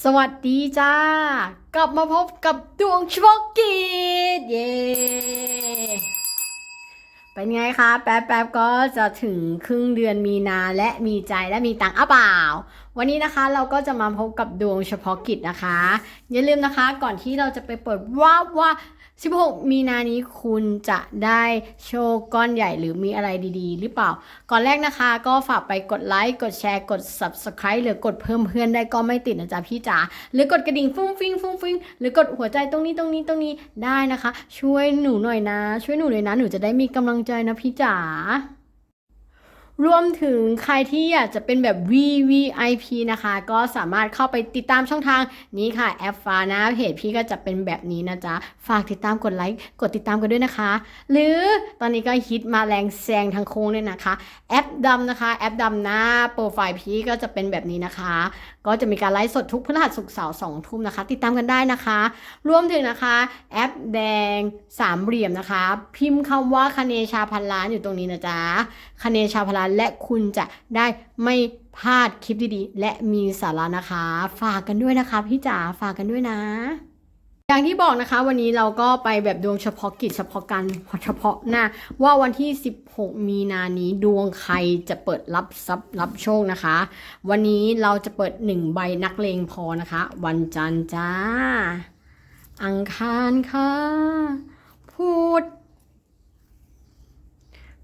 สวัสดีจ้า กลับมาพบกับดวงโชคกิจเย้เป็นไงคะ แป๊บๆก็จะถึงครึ่งเดือนมีนาและมีใจและมีตังค์อ้าเปล่า วันนี้นะคะเราก็จะมาพบกับดวงเฉพาะกิจนะคะ อย่าลืมนะคะก่อนที่เราจะไปเปิดว่าว่า 16 มีนานี้คุณจะได้โชคก้อนใหญ่หรือมีอะไรดีๆ หรือเปล่า ก่อนแรกนะคะก็ฝากไปกดไลค์ กดแชร์ กด Subscribe หรือกดเพิ่มเพื่อนได้ก็ไม่ติดนะจ๊ะพี่จ๋า หรือกดกระดิ่งฟุ้งฟิ้งฟุ้งฟิ้งหรือกดหัวใจตรงนี้ตรงนี้ตรงนี้ได้นะคะ ช่วยหนูหน่อยนะ ช่วยหนูเลยนะ หนูจะได้มีกำลังใจนะพี่จ๋า รวมถึงใครที่อยากจะเป็นแบบ VVIP นะคะ ก็สามารถเข้าไปติดตามช่องทางนี้ค่ะแอปฟ้านะเพจพี่ก็จะเป็นแบบนี้นะจ๊ะ ฝากติดตามกดไลค์กดติดตามกันด้วยนะคะ หรือตอนนี้ก็ฮิตมาแรงแซงทางโค้งเลยนะคะ แอปดำนะคะ แอปดำหน้าโปรไฟล์พี่ก็จะเป็นแบบนี้นะคะ ก็จะมีการไลฟ์สดทุกพฤหัสศุกร์เสาร์สองทุ่มนะคะ ติดตามกันได้นะคะ รวมถึงนะคะ แอปแดงสามเหลี่ยมนะคะ พิมพ์คำว่าคเนชาพันล้านอยู่ตรงนี้นะจ๊ะคเนชาพันล้านและคุณจะได้ไม่พลาดคลิปดีๆ และมีสาระนะคะ ฝากกันด้วยนะคะพี่จ๋าฝากกันด้วยนะอย่างที่บอกนะคะวันนี้เราก็ไปแบบดวงเฉพาะกิจเฉพาะการเฉพาะหน้า ว่าวันที่ 16 มีนานี้ดวงใครจะเปิดรับทรัพย์รับโชคนะคะ วันนี้เราจะเปิด 1 ใบนักเลงพอนะคะ วันจันทร์จ้า อังคารค่ะพุธ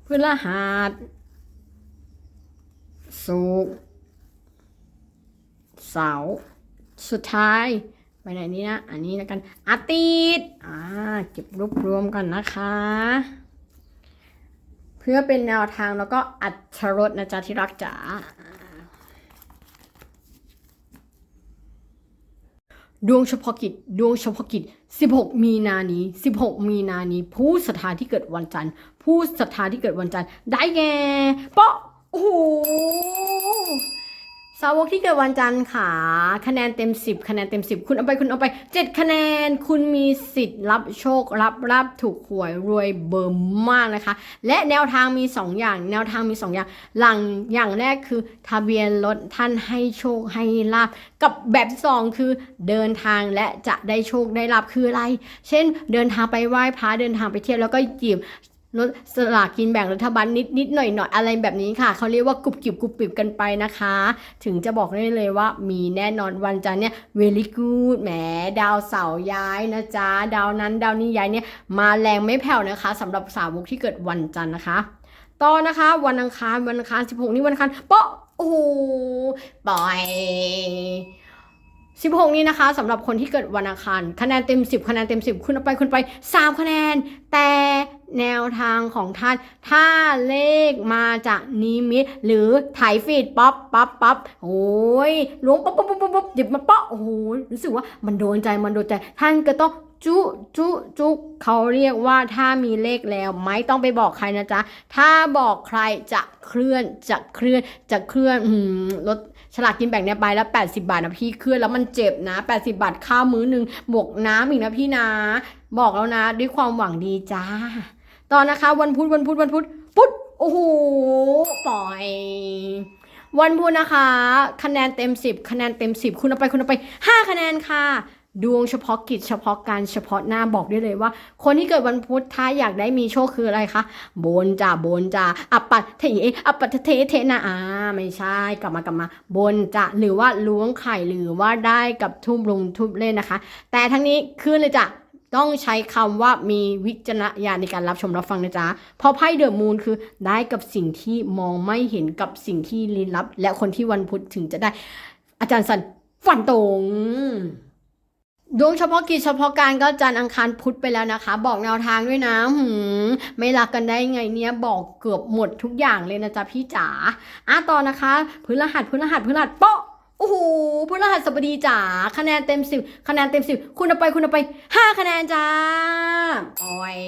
พฤหัส ศุกร์เสาร์สุดท้ายไปไหนนี้นะ อันนี้แล้วกันอาทิตย์อ่าเก็บรวบรวมกันนะคะ เพื่อเป็นแนวทางแล้วก็อัตรสนะจ๊ะที่รักจ๋าดวงเฉพาะกิจ ดวงเฉพาะกิจ 16 มีนานี้ 16 มีนานี้ ผู้ศรัทธาที่เกิดวันจันทร์ ผู้ศรัทธาที่เกิดวันจันทร์ ได้แก่เปาะ โอ้โหสาวกที่เกิดวันจันทร์ค่ะ คะแนนเต็ม 10 คะแนนเต็ม 10 คุณเอาไปคุณเอาไป 7 คะแนนคุณมีสิทธิ์รับโชครับรับถูกหวยรวยเบิ่มมากนะคะ และแนวทางมี 2 อย่าง แนวทางมี 2 อย่าง หลังอย่างแรกคือทะเบียนรถท่านให้โชคให้ลาบกับแบบที่สองคือเดินทางและจะได้โชคได้ลาบคืออะไร เช่น เดินทางไปไหว้พระเดินทางไปเที่ยวแล้วก็หยิบ รถสลากกินแบ่งรัฐบาลนิดนิดหน่อยหน่อยอะไรแบบนี้ค่ะเขาเรียกว่ากรุบกริบกรุบกริบกันไปนะคะ ถึงจะบอกได้เลยว่ามีแน่นอนวันจันทร์เนี่ย very good แหมดาวเสาร์ย้ายนะจ๊ะดาวนั้นดาวนี้ย้ายเนี่ยมาแรงไม่แผ่วนะคะสำหรับสาวกที่เกิดวันจันทร์นะคะ ต่อนะคะวันอังคารวันอังคาร 16 นี่วันอังคารเปาะโอ้โหปล่อย16 นี้นะคะสำหรับคนที่เกิดวันอังคารคะแนนเต็ม 10 คะแนนเต็ม 10 คุณเอาไปคุณไป 3 คะแนน แต่ แนวทางของท่าน ถ้าเลขมาจากนิมิต หรือถ่ายฟีดป๊อปป๊อปป๊อปโอ้ยล้วงป๊อปป๊อปป๊อปป๊อปหยิบมาป๊อปโอ้โหรู้สึกว่ามันโดนใจมันโดนใจ ท่านก็ต้องจุจุจุเขาเรียกว่าถ้ามีเลขแล้วไม่ต้องไปบอกใครนะจ๊ะ ถ้าบอกใครจะเคลื่อนจะเคลื่อนจะเคลื่อนอืมรถฉลากกินแบ่งเนี่ยใบละ80 บาทนะพี่เคลื่อนแล้วมันเจ็บนะ 80 บาทข้าวมื้อหนึ่งบวกน้ำอีกนะพี่นะ บอกแล้วนะ ด้วยความหวังดีจ้า ตอนนะคะ วันพุธวันพุธวันพุธพุธโอ้โหปล่อย วันพุธนะคะ คะแนนเต็ม 10 คะแนนเต็ม 10 คุณเอาไปคุณเอาไป 5 คะแนนค่ะดวงเฉพาะกิจเฉพาะการเฉพาะหน้าบอกได้เลยว่า คนที่เกิดวันพุธถ้าอยากได้มีโชคคืออะไรคะโบนจ่าโบนจ่าอัปปัตเทอัปปัตเทเทนะอ่าไม่ใช่กลับมากลับมาโบนจะหรือว่าล้วงไข่หรือว่าได้กับทุบลงทุบเล่นนะคะ แต่ทั้งนี้คือเลยจ้ะ ต้องใช้คำว่ามีวิจารณญาณในการรับชมรับฟังนะจ๊ะเพราะไพ่เดอะมูนคือได้กับสิ่งที่มองไม่เห็นกับสิ่งที่ลี้ลับ และคนที่วันพุธถึงจะได้ อาจารย์สันฟันตรงดวงเฉพาะกิจเฉพาะการก็จันทร์อังคารพุธไปแล้วนะคะ บอกแนวทางด้วยนะหืมไม่รักกันได้ไงเนี่ยบอกเกือบหมดทุกอย่างเลยนะจ๊ะพี่จ๋าอะต่อนะคะพฤหัสพฤหัสพฤหัสโป๊ะ โอ้โหพฤหัสบดีจ๋า คะแนนเต็มสิบคะแนนเต็มสิบคุณเอาไปคุณเอาไปห้าคะแนนจ้าโอ้ย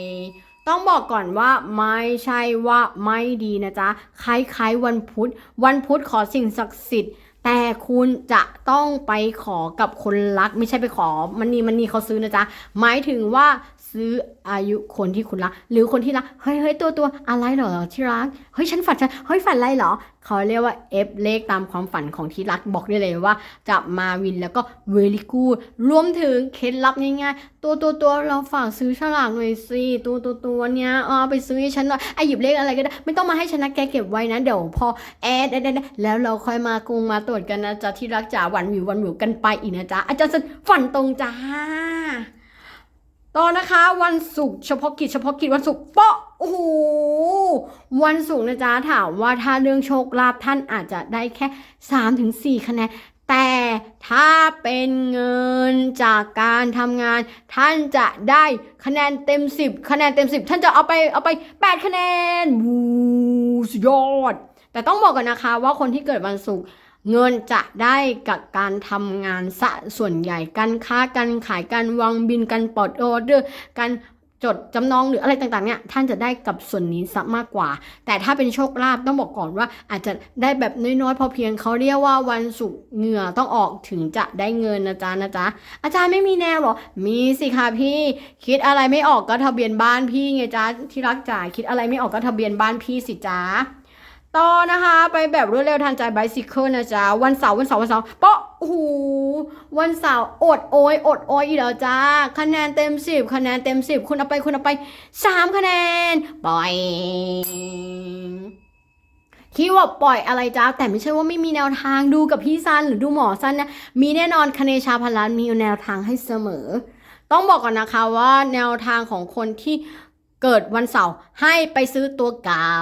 ต้องบอกก่อนว่าไม่ใช่ว่าไม่ดีนะจ๊ะ คล้ายๆวันพุธ วันพุธขอสิ่งศักดิ์สิทธิ์แต่คุณจะต้องไปขอกับคนรัก ไม่ใช่ไปขอมันนี่มันนี่เขาซื้อนะจ๊ะ หมายถึงว่า ซื้ออายุคนที่คุณรัก หรือคนที่รัก เฮ้ยเฮ้ยตัวตัวอะไรเหรอที่รัก เฮ้ยฉันฝันฉันเฮ้ยฝันอะไรเหรอ เขาเรียกว่า F เลขตามความฝันของที่รักบอกได้เลยว่า จะมาวินแล้วก็ very good รวมถึงเคล็ดลับง่ายๆ ตัวตัวตัวเราฝากซื้อฉลากหน่อยสิตัวตัวตัวเนี้ยเอาไปซื้อให้ฉันหน่อยไอหยิบเลขอะไรก็ได้ ไม่ต้องมาให้ฉันนะแกเก็บไว้นะเดี๋ยวพอแอดแอดแอดแล้วเราค่อยมากรุงมาตรวจกันนะจ๊ะที่รักจ๋าหวันวิววันวิวกันไปอีกนะจ๊ะอาจารย์สันฝันตรงจ้า ต่อนะคะวันศุกร์เฉพาะกิจเฉพาะกิจวันศุกร์เปาะโอ้โหวันศุกร์นะจ๊ะถามว่าถ้าเรื่องโชคลาภท่านอาจจะได้แค่3ถึง4คะแนนแต่ถ้าเป็นเงินจากการทำงาน ท่านจะได้คะแนนเต็ม 10 คะแนนเต็ม 10 ท่านจะเอาไปเอาไป 8 คะแนนวูสยอด แต่ต้องบอกก่อนนะคะว่าคนที่เกิดวันศุกร์ เงินจะได้กับการทำงานซะส่วนใหญ่การค้าการขายการวางบินการปลดออเดอร์การจดจำนองหรืออะไรต่างๆเนี่ยท่านจะได้กับส่วนนี้ซะมากกว่า แต่ถ้าเป็นโชคลาภต้องบอกก่อนว่า อาจจะได้แบบน้อยๆพอเพียงเขาเรียกว่าวันศุกร์เหงื่อต้องออกถึงจะได้เงินนะจ๊ะนะจ๊ะอาจารย์ไม่มีแนวหรอ มีสิคะพี่ คิดอะไรไม่ออกก็ทะเบียนบ้านพี่ไงจ๊ะที่รักจ๋าคิดอะไรไม่ออกก็ทะเบียนบ้านพี่สิจ๊ะ ต่อนะคะไปแบบรวดเร็วทันใจไบซิเคิลนะจ๊ะวันเสาร์วันเสาร์วันเสาร์เปาะโอ้โหวันเสาร์อดโอยอดโอยอีกแล้วจ้าคะแนนเต็มสิบคะแนนเต็มสิบคุณเอาไปคุณเอาไปสามคะแนนปล่อยคิดว่าปล่อยอะไรจ้าแต่ไม่ใช่ว่าไม่มีแนวทางดูกับพี่ซันหรือดูหมอซันนะมีแน่นอนคเนชาพันล้านมีแนวทางให้เสมอ ต้องบอกก่อนนะคะว่าแนวทางของคนที่ เกิดวันเสาร์ให้ไปซื้อตัวเก่า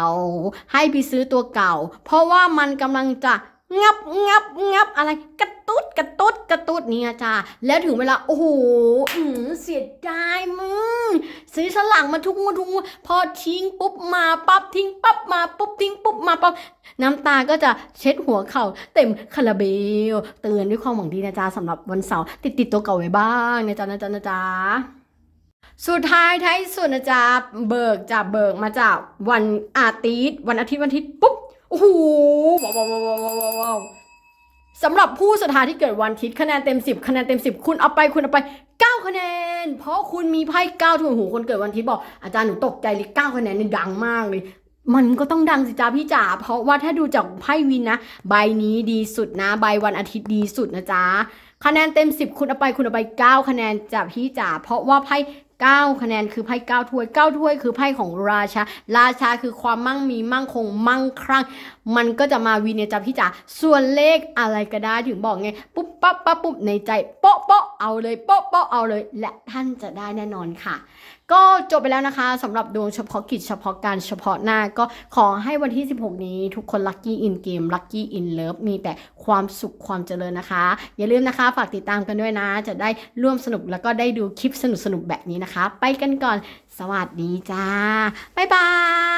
ให้ไปซื้อตัวเก่า เพราะว่ามันกำลังจะงับงับงับอะไรกระตุ้ดกระตุ้ดกระตุ้ดเนี่ยจ้าแล้วถึงเวลาโอ้โหเสียดายมึงซื้อฉลากมาทุกงวดทุกงวดพอทิ้งปุ๊บมาปั๊บทิ้งปั๊บมาปุ๊บทิ้งปุ๊บมาปั๊บน้ำตาก็จะเช็ดหัวเข่าเต็มคาราเบล เตือนด้วยความหวังดีนะจ๊ะสำหรับวันเสาร์ติดติดตัวเก่าไว้บ้างนะจ๊ะนะจ๊ะนะจ๊ะ สุดท้ายท้ายสุดนะจ๊ะเบิกจากเบิกมาจากวันอาทิตย์วันอาทิตย์วันอาทิตย์ปุ๊บโอ้โหว้าวว้าวว้าวว้าวสำหรับผู้สุดท้ายที่เกิดวันอาทิตย์คะแนนเต็ม 10 คะแนนเต็ม 10 คุณเอาไปคุณเอาไป 9 คะแนน เพราะคุณมีไพ่9ถุงหูคนเกิดวันอาทิตย์บอกอาจารย์หนูตกใจเลย9คะแนนนี่ดังมากเลยมันก็ต้องดังสิจ้าพี่จ๋าเพราะว่าถ้าดูจากไพ่วินนะ ใบนี้ดีสุดนะ ใบวันอาทิตย์ดีสุดนะจ๊ะคะแนนเต็ม 10 คุณเอาไปคุณเอาไป 9 คะแนนจาพี่จ๋าเพราะว่าไพ่ 9 คะแนนคือไพ่9ถ้วย9ถ้วยคือไพ่ของราชา ราชาคือความมั่งมีมั่งคงมั่งครั่ง มันก็จะมาวีเนยจ้าพี่จ๋าส่วนเลขอะไรก็ได้ถึงบอกไง ปุ๊บปั๊บปั๊บปุ๊บในใจโป๊ะโป๊ะเอาเลยโป๊ะโป๊ะเอาเลย และท่านจะได้แน่นอนค่ะ ก็จบไปแล้วนะคะสำหรับดวงเฉพาะกิจเฉพาะการเฉพาะหน้าก็ขอให้วันที่ 16 นี้ทุกคนลัคกี้อินเกมลัคกี้อินเลิฟมีแต่ความสุขความเจริญนะคะ อย่าลืมนะคะ ฝากติดตามกันด้วยนะ จะได้ร่วมสนุกแล้วก็ได้ดูคลิปสนุกๆแบบนี้นะคะ ไปกันก่อน สวัสดีจ้าบ๊ายบาย